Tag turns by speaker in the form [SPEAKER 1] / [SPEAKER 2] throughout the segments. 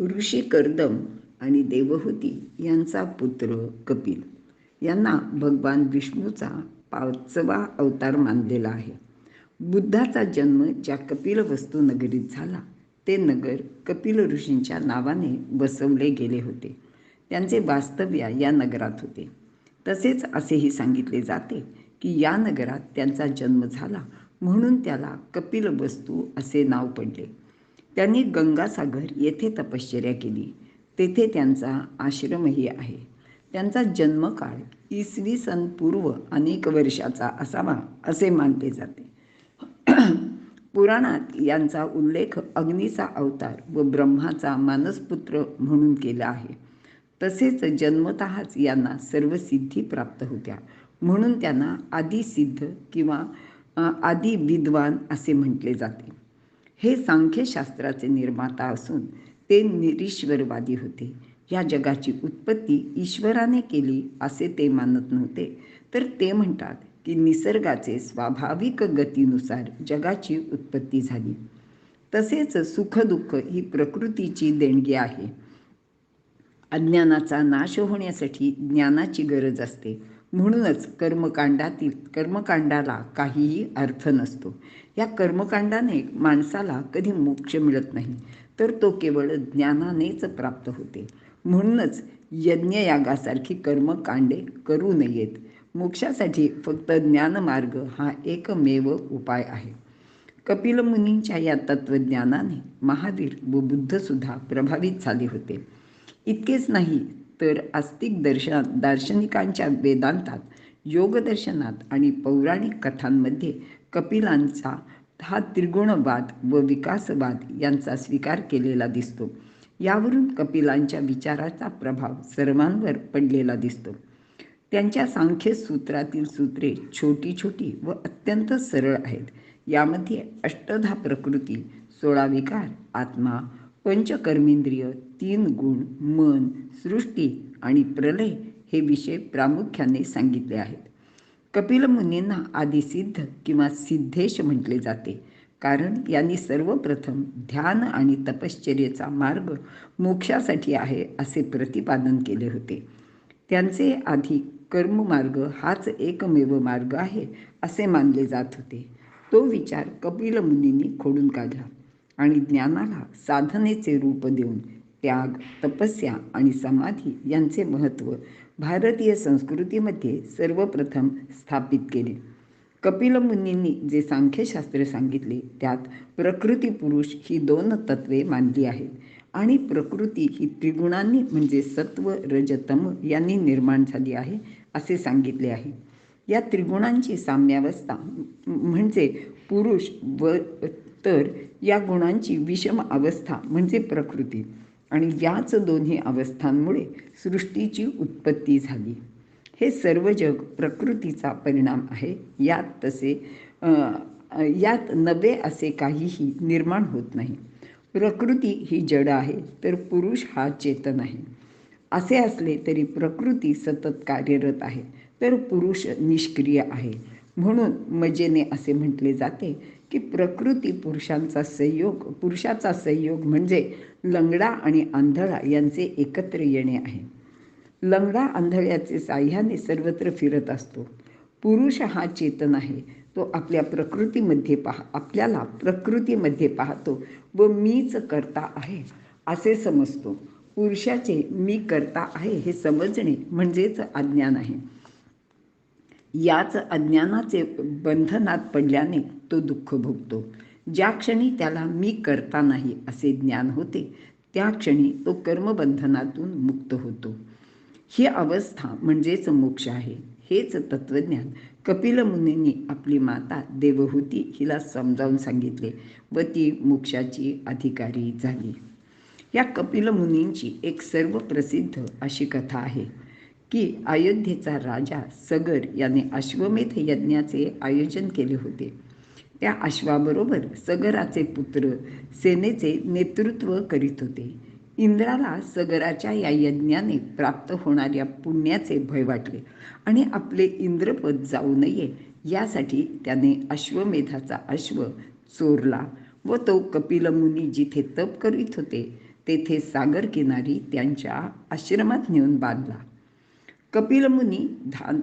[SPEAKER 1] ऋषी कर्दम आणि देवहूती यांचा पुत्र कपिल. यांना भगवान विष्णूचा पाचवा अवतार मानलेला आहे. बुद्धाचा जन्म ज्या कपिलवस्तू नगरीत झाला ते नगर कपिल ऋषींच्या नावाने बसवले गेले होते. त्यांचे वास्तव्य या नगरात होते. तसेच असेही सांगितले जाते की या नगरात त्यांचा जन्म झाला म्हणून त्याला कपिलवस्तू असे नाव पडले. त्यांनी गंगासागर येथे तपश्चर्या केली. तेथे त्यांचा आश्रमही आहे. त्यांचा जन्मकाळ इसवी सन पूर्व अनेक वर्षाचा असावा असे मानले जाते. पुराणात यांचा उल्लेख अग्नीचा अवतार व ब्रह्माचा मानसपुत्र म्हणून केला आहे. तसेच जन्मतःच यांना सर्व सिद्धी प्राप्त होत्या. म्हणून त्यांना आदिसिद्ध किंवा आदि विद्वान असे म्हटले जाते. हे सांख्यशास्त्राचे निर्माता असून ते निरीश्वरवादी होते. या जगाची उत्पत्ती ईश्वराने केली असे ते मानत नव्हते. तर ते म्हणतात की निसर्गाचे स्वाभाविक गतीनुसार जगाची उत्पत्ती झाली. तसेच सुखदुःख ही प्रकृतीची देणगी आहे. अज्ञानाचा नाश होण्यासाठी ज्ञानाची गरज असते. म्हणूनच कर्मकांडातील कर्मकांडाला काहीही अर्थ नसतो. या कर्मकांडाने माणसाला कधी मोक्ष मिळत नाही तर तो केवळ ज्ञानानेच प्राप्त होते. म्हणूनच यज्ञयागासारखी कर्मकांडे करू नयेत. मोक्षासाठी फक्त ज्ञानमार्ग हा एकमेव उपाय आहे. कपिल मुनींच्या या तत्त्वज्ञानाने महावीर व बुद्धसुद्धा प्रभावित झाले होते. इतकेच नाही तर आस्तिक दर्शन दार्शनिकांच्या वेदांतात योगदर्शनात आणि पौराणिक कथांमध्ये कपिलांचा हा त्रिगुणवाद व विकासवाद यांचा स्वीकार केलेला दिसतो. यावरून कपिलांच्या विचाराचा प्रभाव सर्वांवर पडलेला दिसतो. त्यांच्या सांख्य सूत्रातील सूत्रे छोटी छोटी व अत्यंत सरळ आहेत. यामध्ये अष्टधा प्रकृती सोळा विकार आत्मा पंचकर्मेंद्रिय तीन गुण मन सृष्टी आणि प्रलय हे विषय प्रामुख्याने सांगितले आहेत. कपिल मुनींना आदिसिद्ध किंवा सिद्धेश म्हटले जाते कारण यांनी सर्वप्रथम ध्यान आणि तपश्चर्येचा मार्ग मोक्षासाठी आहे असे प्रतिपादन केले होते. त्यांचे आधी कर्ममार्ग हाच एकमेव मार्ग आहे असे मानले जात होते. तो विचार कपिल मुनींनी खोडून काढला. आणि ज्ञानाला साधनेचे रूप देऊन त्याग तपस्या आणि समाधी यांचे महत्त्व भारतीय संस्कृतीमध्ये सर्वप्रथम स्थापित केले. कपिल मुनींनी जे सांख्यशास्त्र सांगितले त्यात प्रकृती पुरुष ही दोन तत्वे मानली आहेत आणि प्रकृती ही त्रिगुणांनी म्हणजे सत्व रजतम यांनी निर्माण झाली आहे असे सांगितले आहे. या त्रिगुणांची साम्यावस्था म्हणजे पुरुष व तर या गुणांची विषम अवस्था म्हणजे प्रकृती. आणि याच दोन्ही अवस्थांमुळे सृष्टीची उत्पत्ती झाली. हे सर्व जग प्रकृतीचा परिणाम आहे. यात तसे यात नवे असे काहीही निर्माण होत नाही. प्रकृती ही जड आहे तर पुरुष हा चेतन आहे. असे असले तरी प्रकृती सतत कार्यरत आहे तर पुरुष निष्क्रिय आहे. म्हणून मजेने असे म्हटले जाते की प्रकृती पुरुषांचा संयोग पुरुषाचा संयोग म्हणजे लंगडा आणि आंधळा यांचे एकत्र येणे आहे. लंगडा आंधळ्याचे साह्याने सर्वत्र फिरत असतो. पुरुष हा चेतन आहे. तो आपल्या प्रकृतीमध्ये पाह आपल्याला प्रकृतीमध्ये पाहतो व मीच करता आहे असे समजतो. पुरुषाचे मी करता आहे हे समजणे म्हणजेच अज्ञान आहे. याच अज्ञानाचे बंधनात पडल्याने तो दुःख भोगतो. ज्या क्षणी त्याला मी करता नाही असे ज्ञान होते त्या क्षणी तो कर्मबंधनातून मुक्त होतो. ही अवस्था म्हणजेच मोक्ष आहे. हेच तत्वज्ञान कपिल मुनींनी आपली माता देवहूती हिला समजावून सांगितले व ती मोक्षाची अधिकारी झाली. या कपिल मुनींची एक सर्व प्रसिद्ध अशी कथा आहे. की अयोध्येचा राजा सगर याने अश्वमेध यज्ञाचे आयोजन केले होते. त्या अश्वाबरोबर सगराचे पुत्र सेनेचे नेतृत्व करीत होते. इंद्राला सगराच्या या यज्ञाने प्राप्त होणाऱ्या पुण्याचे भय वाटले आणि आपले इंद्रपद जाऊ नये यासाठी त्याने अश्वमेधाचा अश्व चोरला व तो कपिलमुनी जिथे तप करीत होते तेथे सागर किनारी त्यांच्या आश्रमात नेऊन बांधला. कपिलमुनी ध्यान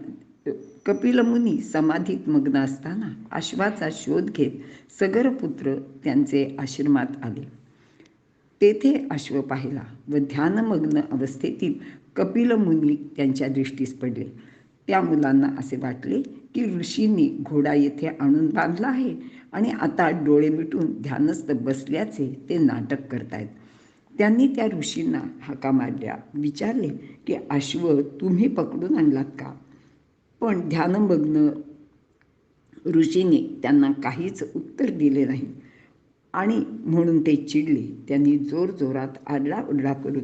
[SPEAKER 1] कपिलमुनी समाधीत मग्न असताना अश्वाचा शोध घेत सगरपुत्र त्यांचे आश्रमात आले. तेथे अश्व पाहिला व ध्यानमग्न अवस्थेतील कपिलमुनी त्यांच्या दृष्टीस पडले. त्या मुलांना असे वाटले की ऋषींनी घोडा येथे आणून बांधला आहे आणि आता डोळे मिटून ध्यानस्थ बसल्याचे ते नाटक करतायत. त्यांनी त्या ऋषींना हाका मारल्या. विचारले की अश्व तुम्ही पकडून आणलात का? पण ध्यानमग्न ऋषीने त्यांना काहीच उत्तर दिले नाही. आणि म्हणून ते चिडले. त्यांनी जोरजोरात आरडाओरडा करून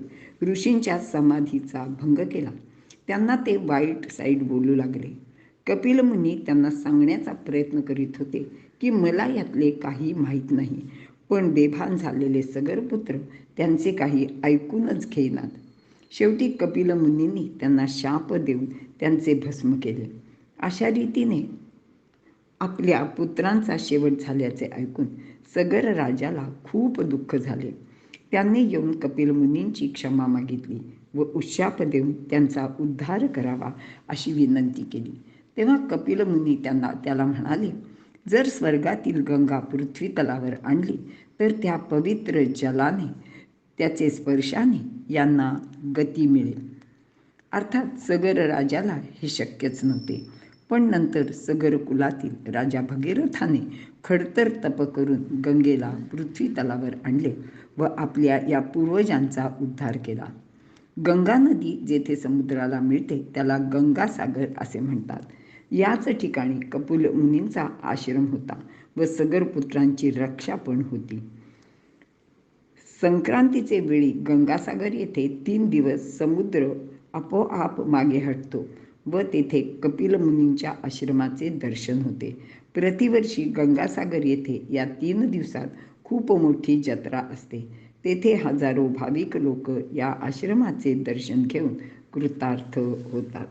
[SPEAKER 1] ऋषींच्या समाधीचा भंग केला. त्यांना ते वाईट साईड बोलू लागले. कपिल मुनी त्यांना सांगण्याचा प्रयत्न करीत होते की मला यातले काही माहीत नाही. पण बेभान झालेले सगरपुत्र त्यांचे काही ऐकूनच घेईनात. शेवटी कपिल मुनींनी त्यांना शाप देऊन त्यांचे भस्म केले. अशा रीतीने आपल्या पुत्रांचा शेवट झाल्याचे ऐकून सगर राजाला खूप दुःख झाले. त्यांनी येऊन कपिल मुनींची क्षमा मागितली व उशाप देऊन त्यांचा उद्धार करावा अशी विनंती केली. तेव्हा कपिल मुनी त्यांना त्याला म्हणाले जर स्वर्गातील गंगा पृथ्वी तलावर आणली तर त्या पवित्र जलाने त्याचे स्पर्शाने यांना गती मिळेल. अर्थात सगर राजाला हे शक्यच नव्हते. पण नंतर सगर कुलातील राजा भगीरथाने खडतर तप करून गंगेला पृथ्वी तलावर आणले व आपल्या या पूर्वजांचा उद्धार केला. गंगा नदी जेथे समुद्राला मिळते त्याला गंगासागर असे म्हणतात. याच ठिकाणी कपिल मुनींचा आश्रम होता व सगर पुत्रांची रक्षा पण होती. संक्रांतीचे वेळी गंगासागर येथे तीन दिवस समुद्र आपोआप मागे हटतो व तेथे कपिल मुनींच्या आश्रमाचे दर्शन होते. प्रतिवर्षी गंगासागर येथे या तीन दिवसात खूप मोठी जत्रा असते. तेथे हजारो भाविक लोक या आश्रमाचे दर्शन घेऊन कृतार्थ होतात.